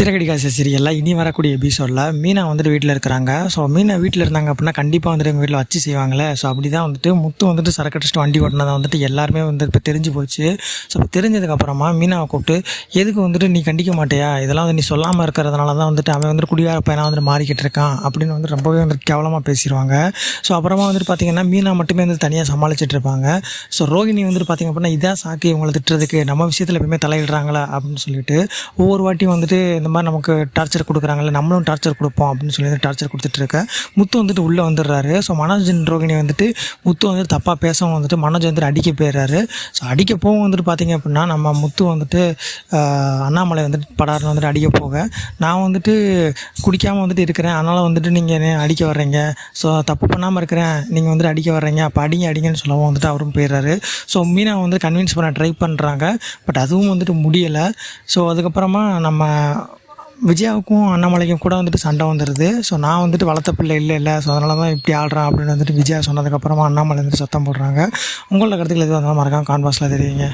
சிறகடிக்காச சீரியலில் இனி வரக்கூடிய எபிசோடில் மீனா வந்துட்டு வீட்டில் இருக்கிறாங்க. ஸோ மீனா வீட்டில் இருந்தாங்க அப்படின்னா கண்டிப்பாக வந்துட்டு எங்கள் வீட்டில் வச்சு செய்வாங்களே. ஸோ அப்படி தான் வந்துட்டு முத்து வந்துட்டு சரக்கு அடிச்சுட்டு வண்டி ஓட்டினதை வந்துட்டு எல்லாருமே வந்து இப்போ தெரிஞ்சு போச்சு. ஸோ இப்போ தெரிஞ்சதுக்கப்புறமா மீனாவை கூப்பிட்டு எதுக்கு வந்துட்டு நீ கண்டிக்க மாட்டியா? இதெல்லாம் வந்து நீ சொல்லாமல் இருக்கிறதுனால தான் வந்துட்டு அவன் வந்துட்டு குடியார பையனாக வந்துட்டு மாறிக்கிட்டு இருக்கான். அப்படின்னு வந்து ரொம்பவே வந்துட்டு கேவலமாக பேசிடுவாங்க ஸோ அப்புறமா வந்துட்டு பார்த்திங்கன்னா மீனா மட்டுமே வந்து தனியாக சமாளிச்சிட்டு இருப்பாங்க. ஸோ ரோஹிணி வந்துட்டு பார்த்திங்க அப்படின்னா இதான் சாக்கு இவங்களை திட்டுறதுக்கு நம்ம விஷயத்தில் எப்பயுமே தலையிடுறாங்களா? அப்படின்னு சொல்லிட்டு ஒவ்வொரு வாட்டியும் வந்துட்டு இந்த மாதிரி நமக்கு டார்ச்சர் கொடுக்குறாங்கல்ல நம்மளும் டார்ச்சர் கொடுப்போம் அப்படின்னு சொல்லி டார்ச்சர் கொடுத்துட்டு இருக்கேன் முத்து வந்துட்டு உள்ளே வந்துடுறாரு. ஸோ மனோஜன் ரோகிணி வந்துட்டு முத்து வந்துட்டு தப்பாக பேசவும் வந்துட்டு மனோஜ் வந்துட்டு அடிக்க போயிடுறாரு. ஸோ அடிக்க போகவும் வந்துட்டு பார்த்தீங்க அப்படின்னா நம்ம முத்து வந்துட்டு அண்ணாமலை வந்துட்டு படாருன்னு வந்துட்டு அடிக்க போக. நான் வந்துட்டு குடிக்காமல் வந்துட்டு இருக்கிறேன். அதனால் வந்துட்டு நீங்கள் என்ன அடிக்க வர்றீங்க. ஸோ தப்பு பண்ணாமல் இருக்கிறேன். நீங்கள் வந்துட்டு அடிக்க வர்றீங்க. அப்போ அடிங்க அடிங்கன்னு சொல்லவும் வந்துட்டு அவரும் போயிடுறாரு. ஸோ மீனா வந்து கன்வின்ஸ் பண்ண ட்ரை பண்ணுறாங்க பட் அதுவும் வந்துட்டு முடியலை. ஸோ அதுக்கப்புறமா நம்ம விஜயாவுக்கும் அண்ணாமலைக்கும் கூட வந்துட்டு சண்டை வந்துடுது ஸோ நான் வந்துட்டு வளர்த்த பிள்ளை இல்லை இல்லை. ஸோ அதனால தான் இப்படி ஆடுறேன் அப்படின்னு வந்துட்டு விஜயா சொன்னதுக்கப்புறமா அண்ணாமலை வந்துட்டு சத்தம் போடுறாங்க. உங்களோட கருத்துக்கள் எதுவும் இருந்தாலும் மறக்காம கான்வாஸில் தெரியுங்க